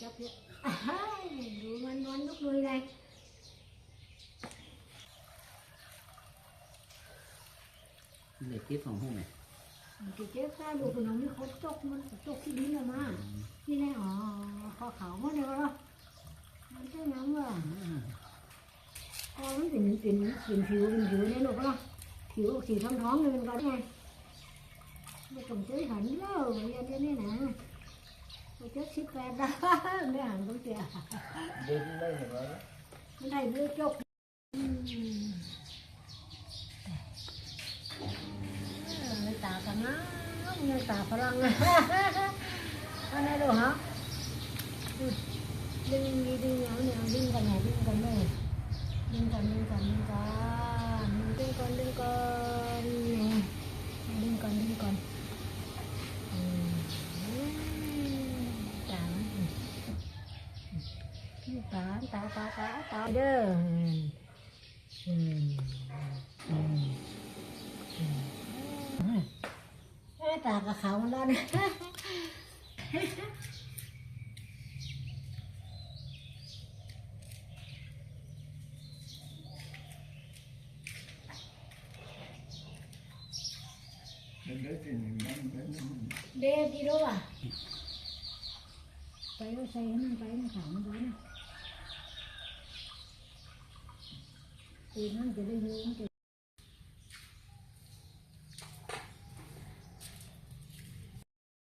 chấp nữa à, đủ ngon ngon nước nuôi này để tiếp phòng hôm này thì chết ra đồ của nó mới khó chốc nó chốc cái đĩa mà mà như này họ khó khảo เป็นเป็นผิวเป็นผิวเนี่ยหนูก็ผิวสีท้องๆเลยมันก็ได้ไม่ต้องเจอหันแล้วเรียนเนี่ยนี่นะเราเจอสิบแปดดาวเนี่ยหันต้องเจอเดินได้เห็นไหมไม่ได้เลือกจบตากันนะเนี่ยตาพลังอันนี้ดูฮะดึงดีดึงเหนียวเหนียวดึงกันไหนดึงกันไหนตาตาตาตาเด้ออืมอืมอืมตากระเขาแล้วนะเด็ดดีด้วยไปเอาใส่ให้มันไปในถังด้วยนะคืันจะได้ยม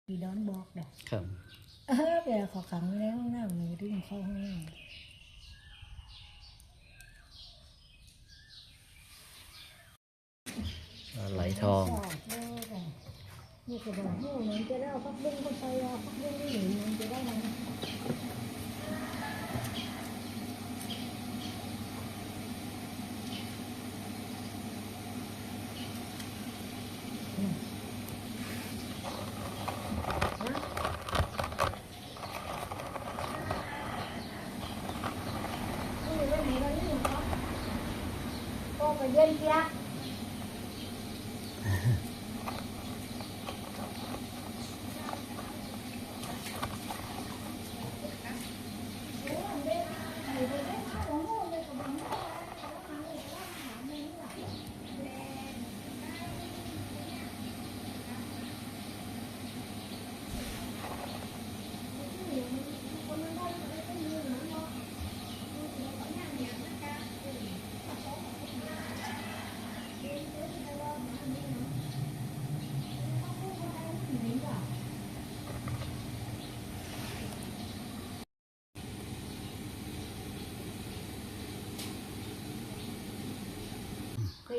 จีดอนบอกเด็กครับเออเวลาวขอขังไว้ในห้องน้ำหนูดึเข้าห้องน้ปไหลทองนี่ก็บอกใหเหมือนจะได้เอาพักบุ้งเข้าไปอ่ะพักบุ้งที่หนูมันจะได้ไหม我教家。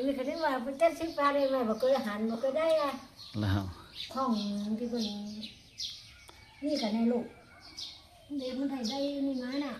ปีเขาไดว่าเจ็ดสิบปลาได้ไหมบอกก็หันบอกก็ได้อะแล้วท่องที่เป็นนี่กับในลูกเด็กมันไทยได้มีไหมน่ะ